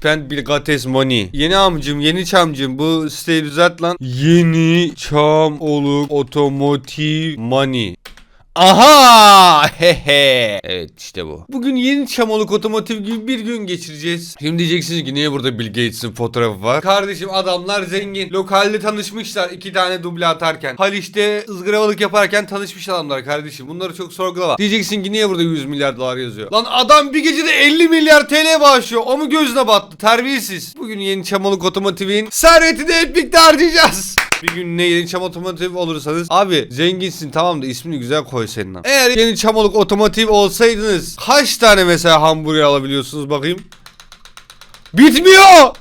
spend Bill Gates money. Yeni amcım, yeni çamcım bu siteyi düzelt lan. Yeni çam oluk otomotiv money. Aha! Hehe. Evet işte bu. Bugün yeni Çamoluk Otomotiv gibi bir gün geçireceğiz. Şimdi diyeceksiniz ki niye burada Bill Gates'in fotoğrafı var? Kardeşim adamlar zengin. Lokalde tanışmışlar iki tane duble atarken. Haliç'te ızgarabalık yaparken tanışmış adamlar kardeşim. Bunları çok sorgulama. Diyeceksin ki niye burada 100 milyar dolar yazıyor? Lan adam bir gecede 50 milyar TL bağışlıyor. O mu gözüne battı? Terbiyesiz. Bugün yeni Çamoluk Otomotiv'in servetini hep birlikte harcayacağız. Bir gün ne yeni çam otomotiv olursanız abi zenginsin tamam da ismini güzel koy senin. Eğer yeni çamoluk otomotiv olsaydınız kaç tane mesela hamburger alabiliyorsunuz bakayım? Bitmiyor.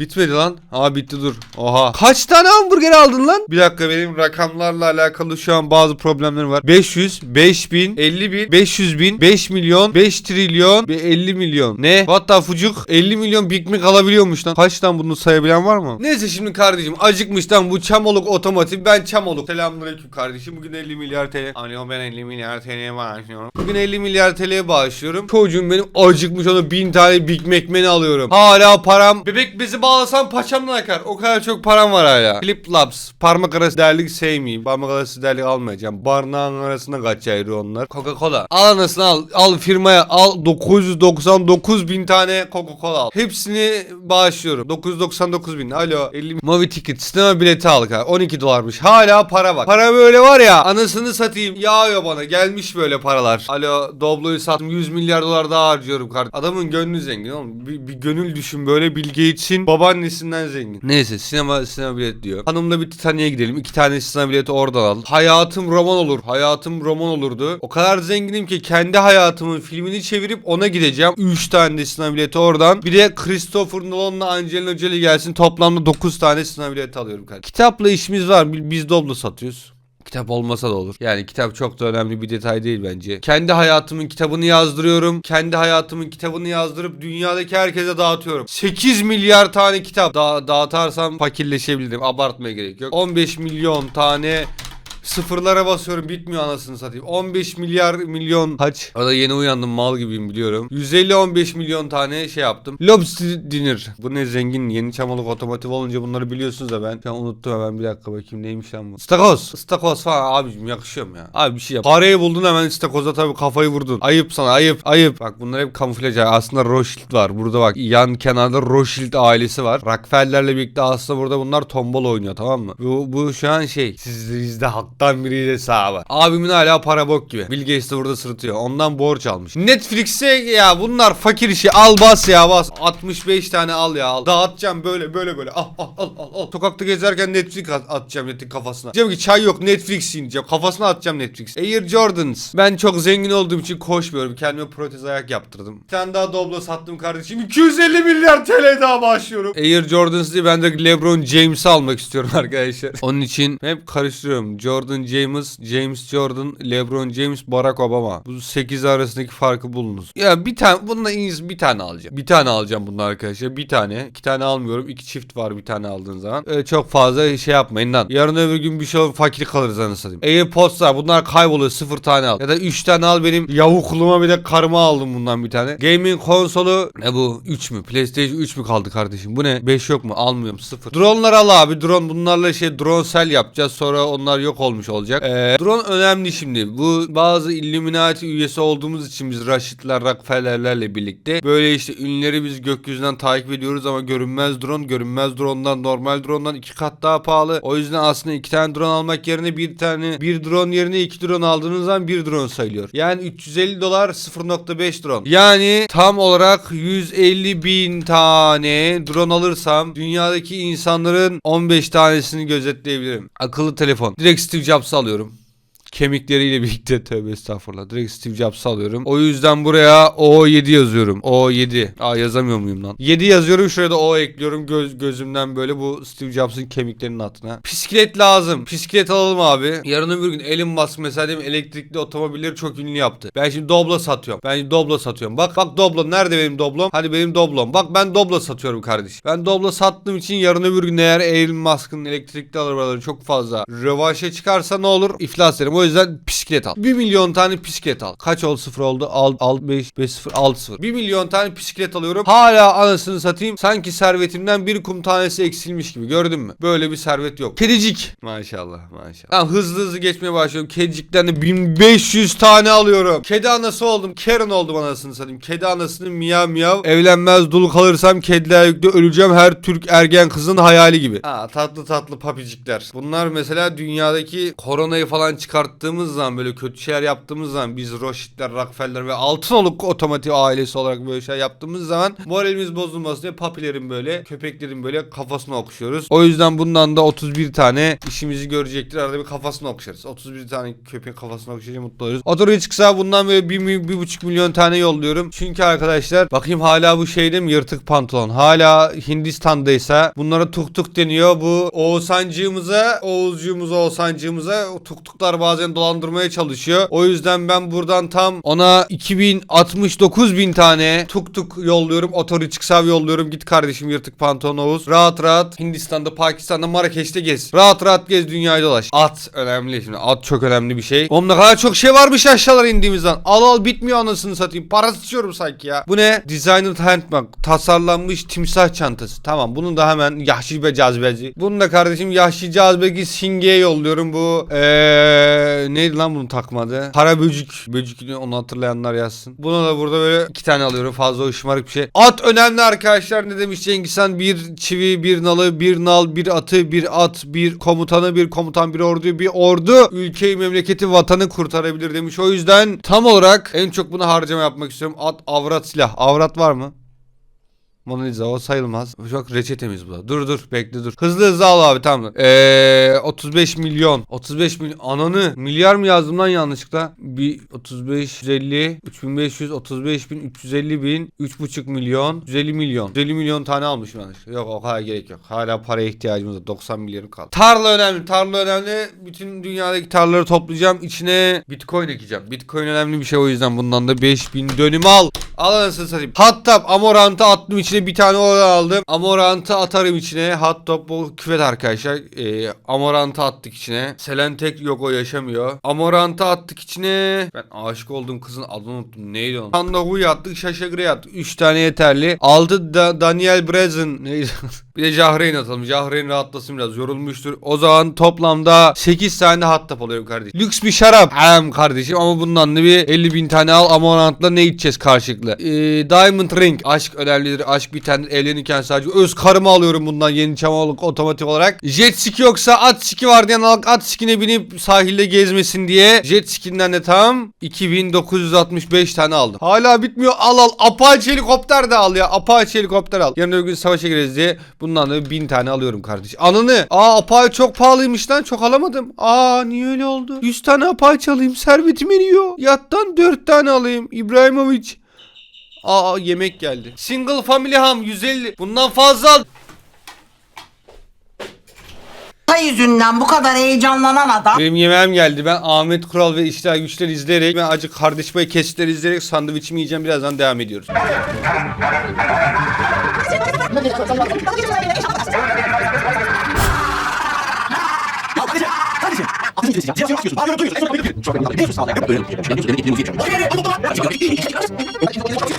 Bitmedi lan. Aa bitti dur. Oha. Kaç tane hamburger aldın lan? Bir dakika benim rakamlarla alakalı şu an bazı problemlerim var. 500, 5000, 50 bin, 500 bin, 5 milyon, 5 trilyon ve 50 milyon. Ne? What the fucuk? 50 milyon Big Mac alabiliyormuş lan. Kaç tane bunu sayabilen var mı? Neyse şimdi kardeşim acıkmıştan bu Çamoluk otomotiv. Ben Çamoluk. Selamünaleyküm kardeşim. Bugün 50 milyar TL. Alo ben 50 milyar TL bağışlıyorum. Bugün 50 milyar TL bağışlıyorum. Çocuğum benim acıkmış ona 1000 tane Big Mac menü alıyorum. Hala param. Bebek bezi bağlasam paçamdan akar. O kadar çok param var hala. Flip Labs. Parmak arası derlik sevmeyeyim. Parmak arası derlik almayacağım. Barnağın arasına kaç ayrı onlar. Coca-Cola. Al anasını al. Al firmaya al. 999 bin tane Coca-Cola al. Hepsini bağışlıyorum. 999 bin. Alo. 50 Movie ticket. Sinema bileti al. ha. 12 dolarmış. Hala para bak. Para böyle var ya. Anasını satayım. Yağıyor bana. Gelmiş böyle paralar. Alo. Doblo'yu sattım. 100 milyar dolar daha harcıyorum kardeşim. Adamın gönlü zengin oğlum. Bir, bir gönül düşün böyle Bill Gates'in babaannesinden zengin. Neyse sinema sinema bilet diyor. Hanımla bir Titanic'e gidelim. İki tane sinema bileti oradan al. Hayatım roman olur. Hayatım roman olurdu. O kadar zenginim ki kendi hayatımın filmini çevirip ona gideceğim. 3 tane de sinema bileti oradan. Bir de Christopher Nolan'la Angelina Jolie gelsin. Toplamda 9 tane sinema bileti alıyorum kardeşim. Kitapla işimiz var. Bi- Biz Doblo satıyoruz. Kitap olmasa da olur. Yani kitap çok da önemli bir detay değil bence. Kendi hayatımın kitabını yazdırıyorum. Kendi hayatımın kitabını yazdırıp dünyadaki herkese dağıtıyorum. 8 milyar tane kitap da dağıtarsam fakirleşebilirim. Abartmaya gerek yok. 15 milyon tane Sıfırlara basıyorum bitmiyor anasını satayım. 15 milyar milyon kaç? Arada yeni uyandım mal gibiyim biliyorum. 150-15 milyon tane şey yaptım. Lobster dinner. Bu ne zengin yeni çamalık otomotiv olunca bunları biliyorsunuz da ben. Ben unuttum hemen bir dakika bakayım neymiş lan bu. Stakoz. Stakoz falan abicim yakışıyor mu ya? Abi bir şey yap. Parayı buldun hemen stakoza tabii kafayı vurdun. Ayıp sana ayıp ayıp. Bak bunlar hep kamuflaj. Aslında Rothschild var. Burada bak yan kenarda Rothschild ailesi var. Rockefeller'le birlikte aslında burada bunlar tombol oynuyor tamam mı? Bu, bu şu an şey. Sizde halktan biriyle sahibi. Abimin hala para bok gibi. Bill Gates de burada sırıtıyor. Ondan borç almış. Netflix'e ya bunlar fakir işi. Al bas ya bas. 65 tane al ya al. Dağıtacağım böyle böyle böyle. Al al al al. Sokakta gezerken Netflix at- atacağım Netflix kafasına. Diyeceğim ki çay yok Netflix yiyeceğim. Kafasına atacağım Netflix. Air Jordans. Ben çok zengin olduğum için koşmuyorum. Kendime protez ayak yaptırdım. Bir tane daha Doblo sattım kardeşim. 250 milyar TL daha bağışlıyorum. Air Jordans değil ben de LeBron James'i almak istiyorum arkadaşlar. Onun için hep karıştırıyorum. Jordan James, James Jordan, LeBron James, Barack Obama. Bu 8 arasındaki farkı bulunuz. Ya bir tane bununla iyisi bir tane alacağım. Bir tane alacağım bunlar arkadaşlar. Bir tane. iki tane almıyorum. İki çift var bir tane aldığın zaman. Öyle çok fazla şey yapmayın lan. Yarın öbür gün bir şey olur fakir kalırız anasını satayım. Airpods var. Bunlar kayboluyor. Sıfır tane al. Ya da 3 tane al benim yavukluğuma bir de karıma aldım bundan bir tane. Gaming konsolu ne bu? 3 mü? PlayStation 3 mü kaldı kardeşim? Bu ne? 5 yok mu? Almıyorum. Sıfır. Drone'lar al abi. Drone bunlarla şey drone sel yapacağız. Sonra onlar yok olmuş olacak. Ee, drone önemli şimdi. Bu bazı Illuminati üyesi olduğumuz için biz Raşitler, Rockefeller'lerle birlikte böyle işte ünlüleri biz gökyüzünden takip ediyoruz ama görünmez drone görünmez drone'dan normal drone'dan iki kat daha pahalı. O yüzden aslında iki tane drone almak yerine bir tane bir drone yerine iki drone aldığınız zaman bir drone sayılıyor. Yani 350 dolar 0.5 drone. Yani tam olarak 150 bin tane drone alırsam dünyadaki insanların 15 tanesini gözetleyebilirim. Akıllı telefon. Direkt Steve Jobs'ı alıyorum kemikleriyle birlikte tövbe estağfurullah. Direkt Steve Jobs'ı alıyorum. O yüzden buraya O7 yazıyorum. O7. Aa yazamıyor muyum lan? 7 yazıyorum şuraya da O ekliyorum göz gözümden böyle bu Steve Jobs'ın kemiklerinin altına. Bisiklet lazım. Bisiklet alalım abi. Yarın öbür gün Elon Musk mesela değil elektrikli otomobilleri çok ünlü yaptı. Ben şimdi Doblo satıyorum. Ben Doblo satıyorum. Bak bak Doblo nerede benim Doblom? Hadi benim Doblom. Bak ben Doblo satıyorum kardeşim. Ben Doblo sattığım için yarın öbür gün eğer Elon Musk'ın elektrikli arabaları çok fazla rövanşa çıkarsa ne olur? İflas ederim. O O yüzden bisiklet al. 1 milyon tane bisiklet al. Kaç oldu sıfır oldu? Al, al 5, 5 0, 6 0. 1 milyon tane bisiklet alıyorum. Hala anasını satayım. Sanki servetimden bir kum tanesi eksilmiş gibi. Gördün mü? Böyle bir servet yok. Kedicik. Maşallah maşallah. Tamam hızlı hızlı geçmeye başlıyorum. Kedicikten de 1500 tane alıyorum. Kedi anası oldum. Karen oldum anasını satayım. Kedi anasının miyav miyav. Evlenmez dul kalırsam kediler yüklü öleceğim her Türk ergen kızın hayali gibi. Ha tatlı tatlı papicikler. Bunlar mesela dünyadaki koronayı falan çıkarttığımız zaman böyle kötü şeyler yaptığımız zaman biz Rothschild'ler, Rockefeller ve Altınoluk otomotiv ailesi olarak böyle şey yaptığımız zaman moralimiz bozulmasın diye papilerin böyle köpeklerin böyle kafasına okşuyoruz. O yüzden bundan da 31 tane işimizi görecektir. Arada bir kafasına okşarız. 31 tane köpeğin kafasına okşayınca mutlu oluruz. Otoruya çıksa bundan böyle 1, 1,5 milyon tane yolluyorum. Çünkü arkadaşlar bakayım hala bu şeyde mi yırtık pantolon. Hala Hindistan'daysa bunlara tuk tuk deniyor. Bu Oğuzhancığımıza, Oğuzcuğumuza, Oğuzhancığımıza tuktuklar bazen dolandırmaya çalışıyor. O yüzden ben buradan tam ona 2069 bin tane tuk tuk yolluyorum. Otori çıksav yolluyorum. Git kardeşim yırtık pantolon Oğuz. Rahat rahat Hindistan'da, Pakistan'da, Marrakeş'te gez. Rahat rahat gez dünyayı dolaş. At önemli şimdi. At çok önemli bir şey. Oğlum ne kadar çok şey varmış aşağılara indiğimizden. Al al bitmiyor anasını satayım. Para istiyorum sanki ya. Bu ne? Designer handbag. Tasarlanmış timsah çantası. Tamam bunu da hemen Yahşi ve cazibeci. Bunu da kardeşim Yahşi cazibeci Singe'ye yolluyorum. Bu eee neydi lan bunun takmadı? Para böcük. Böcük onu hatırlayanlar yazsın. Buna da burada böyle iki tane alıyorum. Fazla o şımarık bir şey. At önemli arkadaşlar. Ne demiş Cengiz Han? Bir çivi, bir nalı, bir nal, bir atı, bir at, bir komutanı, bir komutan, bir ordu, bir ordu ülkeyi, memleketi, vatanı kurtarabilir demiş. O yüzden tam olarak en çok buna harcama yapmak istiyorum. At, avrat, silah. Avrat var mı? Mona Lisa o sayılmaz. Çok reçetemiz bu da. Dur dur bekle dur. Hızlı hızlı al abi tamam. Eee 35 milyon. 35 milyon. Ananı milyar mı yazdım lan yanlışlıkla? Bir 35 150 3500 35 bin 350 bin 3,5 milyon 150 milyon 150 milyon tane almışım yanlışlıkla. Yok o kadar gerek yok. Hala paraya ihtiyacımız var. 90 milyarım kaldı. Tarla önemli. Tarla önemli. Bütün dünyadaki tarlaları toplayacağım. İçine bitcoin ekeceğim. Bitcoin önemli bir şey o yüzden bundan da 5000 dönüm al. Al anasını satayım. Hot top amorantı attım içine bir tane oradan aldım. Amorantı atarım içine. Hot top bu küvet arkadaşlar. Ee, amorantı attık içine. Selentek yok o yaşamıyor. Amorantı attık içine. Ben aşık olduğum kızın adını unuttum. Neydi onun? Pandahu'yu attık. Şaşagır'ı attık. 3 tane yeterli. Aldı da Daniel Brezen. Neydi? bir de Jahreyn atalım. Jahreyn rahatlasın biraz. Yorulmuştur. O zaman toplamda 8 tane hot top alıyorum kardeşim. Lüks bir şarap. Hem kardeşim ama bundan da bir 50 bin tane al. Amorantla ne içeceğiz karşılıklı? Ee, Diamond Ring. Aşk önemlidir. Aşk bir tane evlenirken sadece öz karımı alıyorum bundan yeni çamalık otomatik olarak. Jet ski yoksa at ski var diyen al at skine binip sahilde gezmesin diye. Jet skinden de tam 2965 tane aldım. Hala bitmiyor. Al al. Apache helikopter de al ya. Apache helikopter al. Yarın öbür gün savaşa gireriz diye bundan da 1000 tane alıyorum kardeşim. Ananı. Aa Apache çok pahalıymış lan. Çok alamadım. Aa niye öyle oldu? 100 tane Apache alayım. Servetim eriyor. Yattan 4 tane alayım. İbrahimovic. Aa yemek geldi. Single family ham 150. Bundan fazla al. yüzünden bu kadar heyecanlanan adam Benim yemeğim geldi. Ben Ahmet Kural ve İşler Güçler izleyerek ben acık kardeş payı kesitler izleyerek sandviçimi yiyeceğim. Birazdan devam ediyoruz.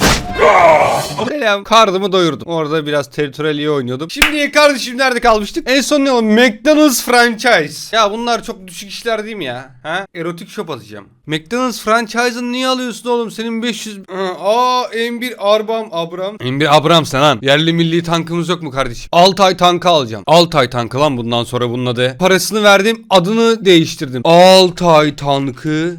Selam. Karnımı doyurdum. Orada biraz teritorial iyi oynuyordum. Şimdi kardeşim nerede kalmıştık? En son ne oldu? McDonald's franchise. Ya bunlar çok düşük işler değil mi ya? Ha? Erotik shop atacağım. McDonald's franchise'ını niye alıyorsun oğlum? Senin 500... Aa M1 Arbam Abram. M1 Abram sen lan. Yerli milli tankımız yok mu kardeşim? Altay tankı alacağım. Altay tankı lan bundan sonra bunun adı. Parasını verdim. Adını değiştirdim. Altay tankı.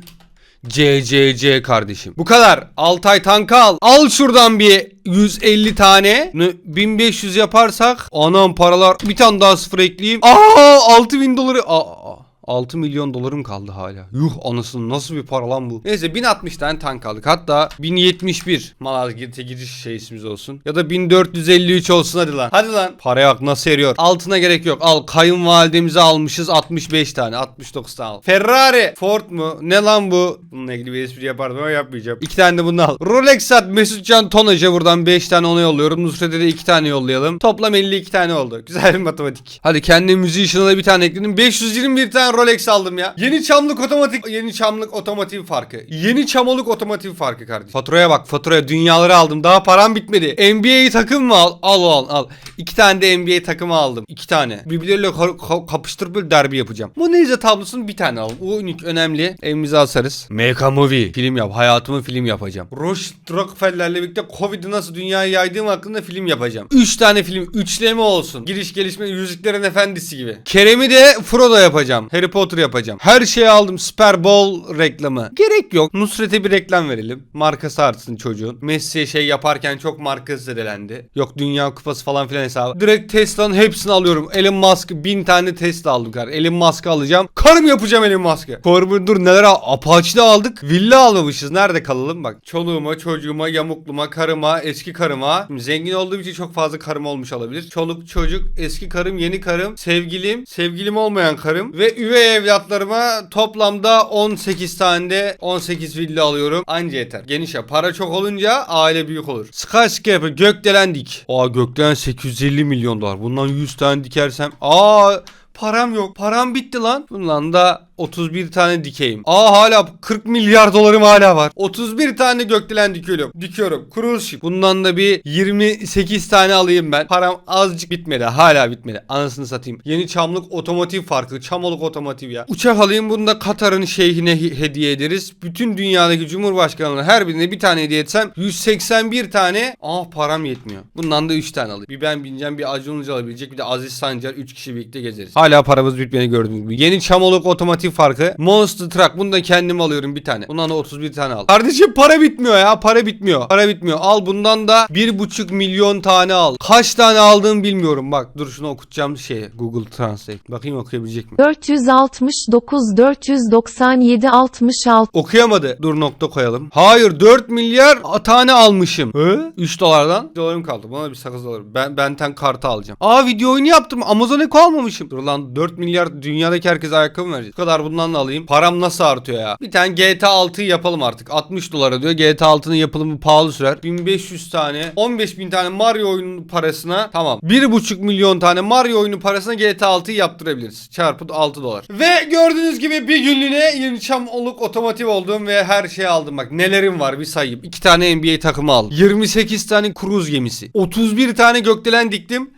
CCC kardeşim. Bu kadar. Altay tanka al. Al şuradan bir 150 tane. Ne, 1500 yaparsak anam paralar bir tane daha sıfır ekleyeyim. Aa 6000 doları. Aa, 6 milyon dolarım kaldı hala. Yuh anasını nasıl bir para lan bu. Neyse 1060 tane tank aldık. Hatta 1071 Malazgirt'e giriş şeysimiz olsun. Ya da 1453 olsun hadi lan. Hadi lan. Paraya bak nasıl eriyor. Altına gerek yok. Al kayınvalidemizi almışız 65 tane. 69 tane al. Ferrari. Ford mu? Ne lan bu? Bununla ilgili bir espri yapardım ama yapmayacağım. 2 tane de bunu al. Rolex sat Mesutcan Tonaj'a buradan 5 tane ona yolluyorum. Nusret'e de 2 tane yollayalım. Toplam 52 tane oldu. Güzel bir matematik. Hadi kendi Musician'a da bir tane ekledim. 521 tane tane Rolex aldım ya. Yeni çamlık otomatik. Yeni çamlık otomotiv farkı. Yeni çamoluk otomotiv farkı kardeşim. Faturaya bak faturaya dünyaları aldım. Daha param bitmedi. NBA takım mı al? Al al al. İki tane de NBA takımı aldım. İki tane. Birbirleriyle ka- ka- kapıştırıp böyle derbi yapacağım. Mona Lisa tablosunu bir tane al. O unik önemli. Evimize asarız. A movie. Film yap. Hayatımı film yapacağım. Roche Rockefeller'le birlikte Covid'i nasıl dünyaya yaydığım hakkında film yapacağım. Üç tane film. Üçleme olsun. Giriş gelişme Yüzüklerin Efendisi gibi. Kerem'i de Frodo yapacağım. Harry Potter yapacağım. Her şeyi aldım. Super Bowl reklamı. Gerek yok. Nusret'e bir reklam verelim. Markası artsın çocuğun. Messi şey yaparken çok markası zedelendi. Yok Dünya Kupası falan filan hesabı. Direkt Tesla'nın hepsini alıyorum. Elon Musk bin tane Tesla aldım kar. Elon Musk'ı alacağım. Karım yapacağım Elon Musk'ı. Korbu dur neler al. Apache'de aldık. Villa almamışız. Nerede kalalım bak. Çoluğuma, çocuğuma, yamukluma, karıma, eski karıma. Şimdi zengin olduğum için çok fazla karım olmuş olabilir. Çoluk, çocuk, eski karım, yeni karım, sevgilim, sevgilim olmayan karım ve üvey evlatlarıma toplamda 18 tane de 18 villa alıyorum. Anca yeter. Geniş ya. Para çok olunca aile büyük olur. Skyscraper gökdelen dik. Aa gökdelen 850 milyon dolar. Bundan 100 tane dikersem. Aa Param yok. Param bitti lan. Bundan da 31 tane dikeyim. Aa hala 40 milyar dolarım hala var. 31 tane gökdelen dikiyorum. Dikiyorum. Cruise. Bundan da bir 28 tane alayım ben. Param azıcık bitmedi. Hala bitmedi. Anasını satayım. Yeni çamlık otomotiv farkı. Çamoluk otomotiv ya. Uçak alayım. Bunu da Katar'ın şeyhine hi- hediye ederiz. Bütün dünyadaki cumhurbaşkanlarına her birine bir tane hediye etsem 181 tane. Ah param yetmiyor. Bundan da 3 tane alayım. Bir ben bineceğim. Bir Acun alabilecek. Bir de Aziz Sancar. 3 kişi birlikte gezeriz. Hala paramız bitmeyeni gördüğünüz gibi. Yeni çamoluk otomotiv farkı. Monster Truck. Bunu da kendim alıyorum bir tane. Bundan da 31 tane al. Kardeşim para bitmiyor ya. Para bitmiyor. Para bitmiyor. Al bundan da 1,5 milyon tane al. Kaç tane aldığımı bilmiyorum. Bak dur şunu okutacağım şeye. Google Translate. Bakayım okuyabilecek mi? 469 497 66 Okuyamadı. Dur nokta koyalım. Hayır 4 milyar tane almışım. He? 3 dolardan. 3 dolarım kaldı. Bana bir sakız dolarım. Ben benten kartı alacağım. Aa video oyunu yaptım. Amazon Echo almamışım. Dur lan 4 milyar dünyadaki herkese ayakkabı mı vereceğiz? Bu kadar bundan da alayım. Param nasıl artıyor ya? Bir tane GTA 6'yı yapalım artık. 60 dolara diyor. GTA 6'nın yapılımı pahalı sürer. 1500 tane 15 bin tane Mario oyunu parasına tamam. 1,5 milyon tane Mario oyunu parasına GTA 6'yı yaptırabiliriz. Çarpı 6 dolar. Ve gördüğünüz gibi bir günlüğüne yeni çam oluk otomotiv oldum ve her şeyi aldım. Bak nelerim var bir sayayım. 2 tane NBA takımı aldım. 28 tane kruz gemisi. 31 tane gökdelen diktim.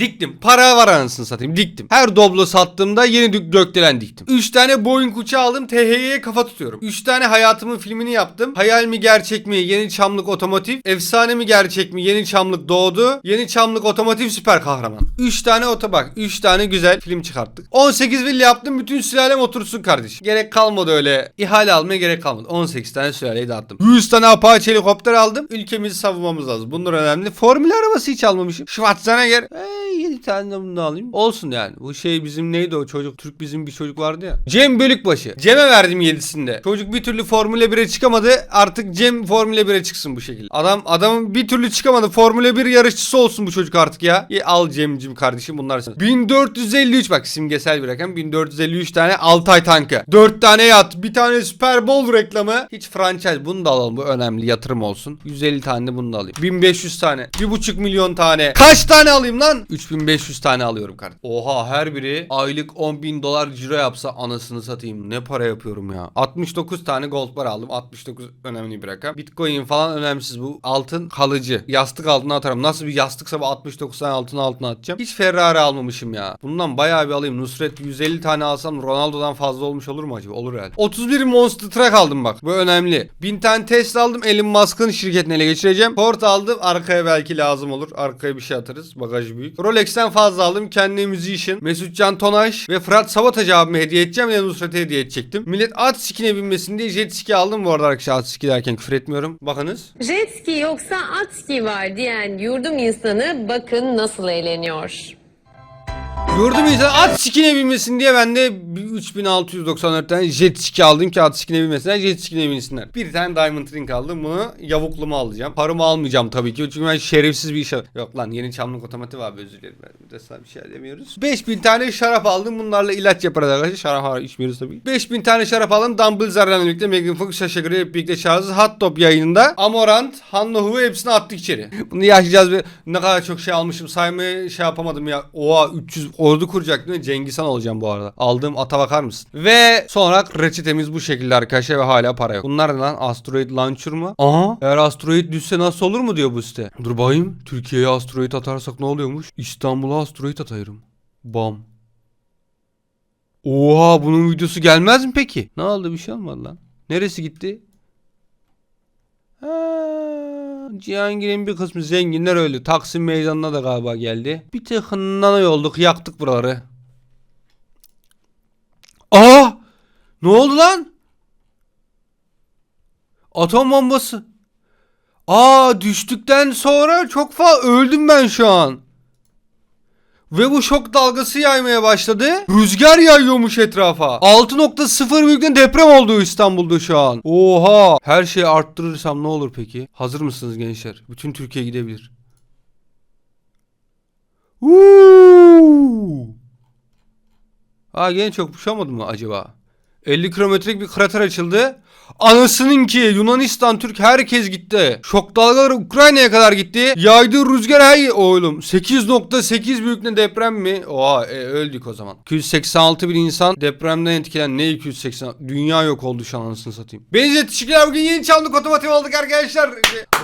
Diktim. Para var anasını satayım. Diktim. Her doblo sattığımda yeni gökdelen diktim. 3 tane Boeing uçağı aldım. THY'ye kafa tutuyorum. 3 tane hayatımın filmini yaptım. Hayal mi gerçek mi? Yeni Çamlık Otomotiv. Efsane mi gerçek mi? Yeni Çamlık doğdu. Yeni Çamlık Otomotiv süper kahraman. 3 tane otobak. 3 tane güzel film çıkarttık. 18 villa yaptım. Bütün sülalem otursun kardeşim. Gerek kalmadı öyle. ihale almaya gerek kalmadı. 18 tane sülaleyi dağıttım. 100 tane Apache helikopter aldım. Ülkemizi savunmamız lazım. Bunlar önemli. Formül arabası hiç almamışım. Schwarzenegger. Hey, 7 tane de bunu alayım. Olsun yani. Bu şey bizim neydi o çocuk? Türk bizim bir çocuk vardı ya. Cem Bölükbaşı. Cem'e verdim 7'sinde. Çocuk bir türlü Formula 1'e çıkamadı. Artık Cem Formula 1'e çıksın bu şekilde. Adam adamın bir türlü çıkamadı. Formula 1 yarışçısı olsun bu çocuk artık ya. İyi, al Cem'cim kardeşim bunlar sana. 1453 bak simgesel bir rakam. 1453 tane Altay tankı. 4 tane yat. Bir tane Super Bowl reklamı. Hiç franchise. Bunu da alalım. Bu önemli yatırım olsun. 150 tane de bunu da alayım. 1500 tane. 1,5 milyon tane. Kaç tane alayım lan? 3500 tane alıyorum kardeşim. Oha her biri aylık 10 bin dolar ciro yapsa anasını satayım. Ne para yapıyorum ya. 69 tane gold bar aldım. 69 önemli bir rakam. Bitcoin falan önemsiz bu. Altın kalıcı. Yastık altına atarım. Nasıl bir yastıksa bu 69 tane altın altına atacağım. Hiç Ferrari almamışım ya. Bundan bayağı bir alayım. Nusret 150 tane alsam Ronaldo'dan fazla olmuş olur mu acaba? Olur herhalde. 31 Monster Truck aldım bak. Bu önemli. 1000 tane Tesla aldım. Elon Musk'ın şirketini ele geçireceğim. Ford aldım. Arkaya belki lazım olur. Arkaya bir şey atarız. Bagaj büyük. Rolex'ten fazla aldım. Kendi Musician, Mesut Can Tonaş ve Fırat Sabataj abime hediye edeceğim. Ve Nusret'e hediye edecektim. Millet at skine binmesin diye jet ski aldım bu arada arkadaşlar. At ski derken küfür etmiyorum. Bakınız. Jet ski yoksa at ski var diyen yurdum insanı bakın nasıl eğleniyor. Gördüm insan at skine binmesin diye ben de bir 3694 tane jet ski aldım ki at skine binmesinler jet skine binsinler. Bir tane diamond ring aldım bunu yavuklumu alacağım. Paramı almayacağım tabii ki çünkü ben şerefsiz bir iş Yok lan yeni çamlık otomotiv abi özür dilerim. Ben bir de sana bir şey demiyoruz. 5000 tane şarap aldım bunlarla ilaç yaparız arkadaşlar. Şarap içmiyoruz tabii. 5000 tane şarap aldım. Dumble Zarra'yla birlikte Megan Fox, Sasha hep birlikte çağırırız. Hot Top yayınında. Amorant, Hanno Hu hepsini attık içeri. Bunu yaşayacağız ve ne kadar çok şey almışım saymayı şey yapamadım ya. Oha 300 ordu kuracak değil mi? Cengiz Han olacağım bu arada. Aldığım ata bakar mısın? Ve sonra reçetemiz bu şekilde arkadaşlar ve hala para yok. Bunlar ne lan? Asteroid Launcher mı? Aha. Eğer asteroid düşse nasıl olur mu diyor bu site. Dur bakayım. Türkiye'ye asteroid atarsak ne oluyormuş? İstanbul'a asteroid atayırım. Bam. Oha bunun videosu gelmez mi peki? Ne oldu bir şey olmadı lan. Neresi gitti? Ha, Cihangir'in bir kısmı zenginler öldü. Taksim meydanına da galiba geldi. Bir tek nana yolduk yaktık buraları. Aa! Ne oldu lan? Atom bombası. Aa düştükten sonra çok fazla öldüm ben şu an. Ve bu şok dalgası yaymaya başladı. Rüzgar yayıyormuş etrafa. 6.0 büyüklüğünde deprem oldu İstanbul'da şu an. Oha. Her şeyi arttırırsam ne olur peki? Hazır mısınız gençler? Bütün Türkiye gidebilir. Uuu. Ha gene çok puşamadı mı acaba? 50 kilometrelik bir krater açıldı. Anasının ki Yunanistan, Türk herkes gitti. Şok dalgaları Ukrayna'ya kadar gitti. Yaydığı rüzgar her oğlum. 8.8 büyüklüğünde deprem mi? Oha e, öldük o zaman. 286 bin insan depremden etkilen ne 280? Dünya yok oldu şu an anasını satayım. Benzer teşekkürler bugün yeni çamlık otomotiv olduk arkadaşlar.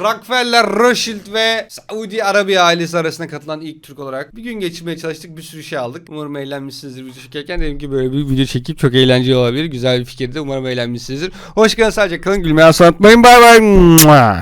Rockefeller, Rothschild ve Saudi Arabiya ailesi arasında katılan ilk Türk olarak bir gün geçirmeye çalıştık. Bir sürü şey aldık. Umarım eğlenmişsinizdir video çekerken. Dedim ki böyle bir video çekip çok eğlenceli olabilir. Güzel bir fikirdi. Umarım eğlenmişsinizdir. Hoş geldiniz sadece kalın gülmeyi asla unutmayın. Bay bay.